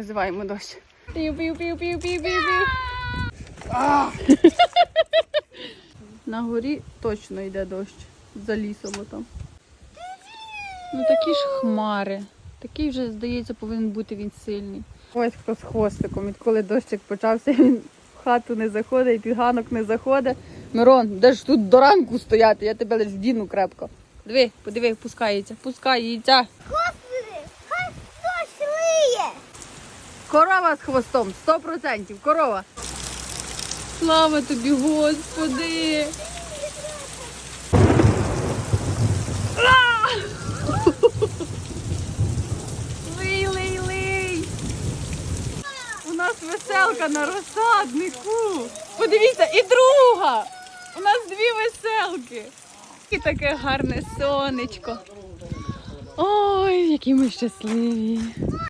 Визиваємо дощ. Пів, пів, пів, пів, пів, пів, пів. На горі точно йде дощ. За лісом там. Ну такі ж хмари. Такий вже, здається, повинен бути він сильний. Ось хто з хвостиком. Відколи дощик почався, він в хату не заходить, під ганок не заходить. Мирон, де ж тут до ранку стояти? Я тебе лиш вдіну крепко. Диви, подиви, пускається, пускається. Господи, хай дощ лиє. Корова з хвостом, сто процентів, корова. Слава тобі, Господи! Лий, лий, лий! У нас веселка на розсаднику. Подивіться, і друга! У нас дві веселки. І таке гарне сонечко. Ой, які ми щасливі.